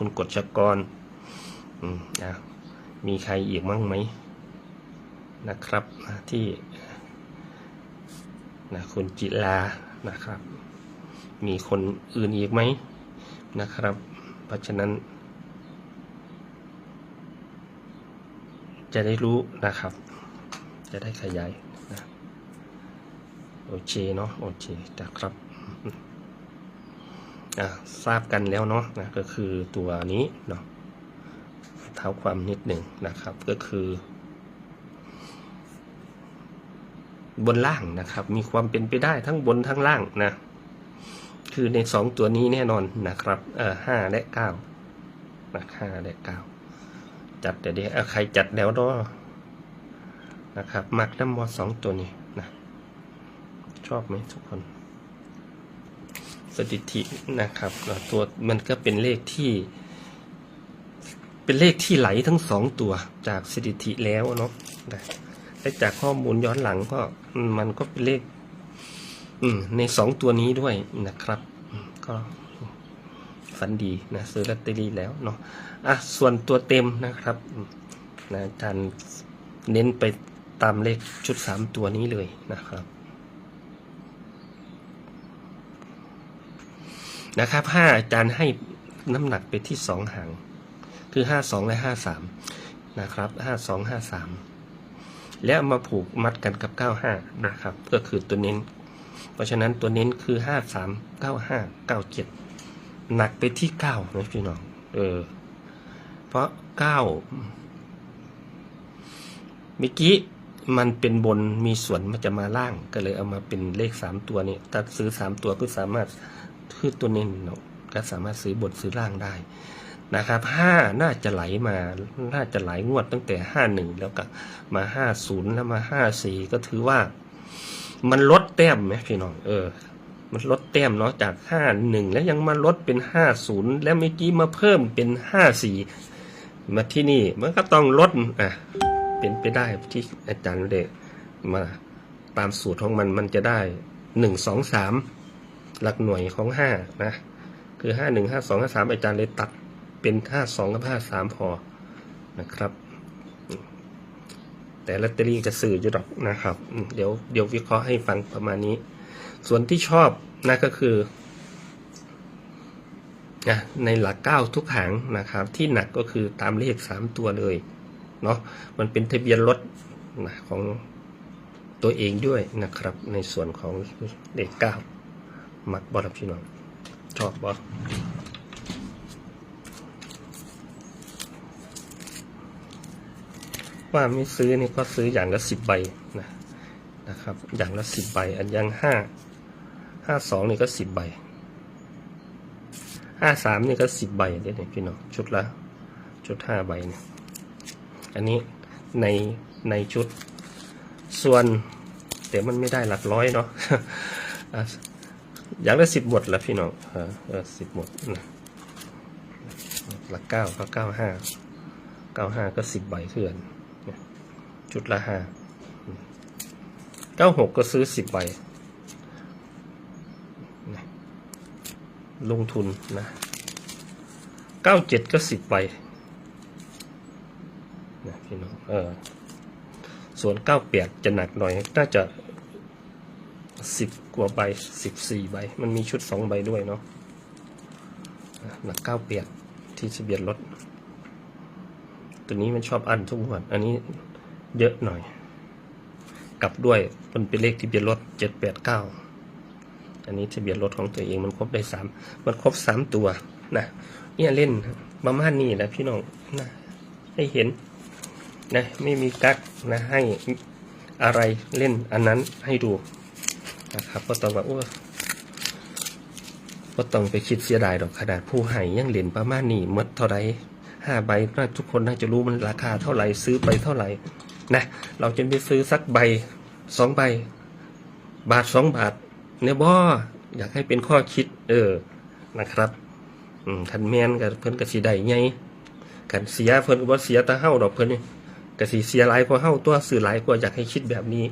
คุณกฎชกรอืมนะมีใครอีกมั้งไหมนะครับนะที่นะคุณจิลานะครับ มีคนอื่นอีกไหมนะครับ เพราะฉะนั้น จะได้รู้นะครับ จะได้ขยายนะโอเคเนาะโอเคนะครับ ทราบกันแล้วเนาะนะก็คือตัวนี้เนาะเท้าความนิดหนึ่งนะครับก็คือ บนล่างนะครับ มีความเป็นไปได้ทั้งบนทั้งล่างนะคือในสองตัวนี้แน่นอนนะครับเออห้าและเก้านะห้าและเก้าจัดเดี๋ยวเดี๋ยวเอาใครจัดแล้วเนาะนะครับมักน้ำมอสองตัวนี้นะชอบไหมทุกคน สถิตินะครับตัวมันก็เป็นเลขที่ เป็นเลขที่ไหลทั้งสองตัวจากสถิติแล้วเนาะและจากข้อมูลย้อนหลังก็มันก็เป็นเลขในสองตัวนี้ด้วยนะครับ ก็ฝันดีนะซื้อลอตเตอรี่แล้วเนาะอะส่วนตัวเต็มนะครับนะอาจารย์เน้นไปตามเลขชุดสามตัวนี้เลยนะครับ นะครับห้าอาจารย์ให้น้ำหนักไปที่สองหาง คือห้าสองและห้าสามนะครับห้าสองห้าสามแล้วมาผูกมัดกันกับเก้าห้านะครับ ก็คือตัวเน้น เพราะฉะนั้นตัวเน้นคือห้าสามเก้าห้าเก้าเจ็ดหนักไปที่เก้านะพี่น้องเออเพราะเก้าเมื่อกี้มันเป็นบนมีส่วนมันจะมาล่างก็เลยเอามาเป็นเลขสามตัวนี้ถ้าซื้อสามตัวก็สามารถ คือตัวเน้นเนาะก็สามารถซื้อบนซื้อล่างได้นะครับห้าน่าจะไหลมา น่าจะไหลงวดตั้งแต่ห้าหนึ่งแล้วก็มาห้าศูนย์แล้วมาห้าสี่ก็ถือว่า มันลดแต้มไหมพี่น้องเออ มันลดแต้มเนาะจากห้าหนึ่งแล้วยังมาลดเป็นห้าศูนย์แล้วเมื่อกี้มาเพิ่มเป็นห้าสี่มาที่นี่มันก็ต้องลดอะเป็นไปได้ที่อาจารย์เดมาตามสูตรของมันมันจะได้หนึ่งสองสาม หลักหน่วยของห้านะคือห้าหนึ่งห้าสองห้าสามอาจารย์เลยตัดเป็นห้าสองกับห้าสามพอนะครับ แต่ลอตเตอรี่จะสื่ออยู่ดอกนะครับ เดี๋ยวเดี๋ยววิเคราะห์ให้ฟังประมาณนี้ ส่วนที่ชอบนะก็คือนะในหลักเก้าทุกหางนะครับ ที่หนักก็คือตามเลขสามตัวเลยเนาะมันเป็นทะเบียนรถนะของตัวเองด้วยนะครับ ในส่วนของเลขเก้า มักบอลพี่น้อง ชอบบอว่าไม่ซื้อนี่ก็ซื้ออย่างละสิบใบนะนะครับ อย่างละสิบใบ อันยังห้าห้าสองนี่ก็สิบใบห้าสามนี่ก็สิบใบเดี๋ยวนี้พี่น้องชุดละชุดห้าใบเนี่ยอันนี้ในในชุดส่วนแต่มันไม่ได้หลักร้อยเนาะ อย่างละสิบหมดแล้วพี่น้องเออสิบหมดนะหลักเก้าก็เก้าห้าเก้าห้าก็สิบใบเพื่อนจุดละห้าเก้าหกก็ซื้อสิบใบ ลงทุนนะเก้าเจ็ดก็สิบใบนะพี่น้องเออส่วนเก้าแปดจะหนักหน่อยน่าจะ สิบกว่าใบสิบสี่ใบ มันมีชุดสองใบด้วยเนาะหนักเก้าเปียกที่ทะเบียนรถ ตัวนี้มันชอบอันทุกวันอันนี้เยอะหน่อย กลับด้วยมันเป็นเลขทะเบียนรถเจ็ดแปดเก้าอันนี้ทะเบียนรถของตัวเองมันครบได้สามมันครบสามตัวนะเนี่ยเล่นประมาณนี้นะพี่น้องนะให้เห็นนะไม่มีกักนะให้อะไรเล่นอันนั้นให้ดู นะครับก็ต้องแบบโอ้ก็ต้องไปคิดเสียดายดอกขนาดผู้ให้ยังเหรียญประมาณนี้หมดเท่าไรห้าใบน่าทุกคนน่าจะรู้มันราคาเท่าไหร่ซื้อไปเท่าไหร่นะเราจะไปซื้อสักใบสองใบ บาทสองบาทเนี่ยบ่อยากให้เป็นข้อคิด เออนะครับอืมคันแมนกับเพิ่นกสีได้ไงกันเสียเพิ่นก็บ่เสียตาเฮาดอกเพิ่นนี่กสีเสียหลายกว่าเฮาตัวซื้อหลายกว่าอยากให้คิดแบบนี้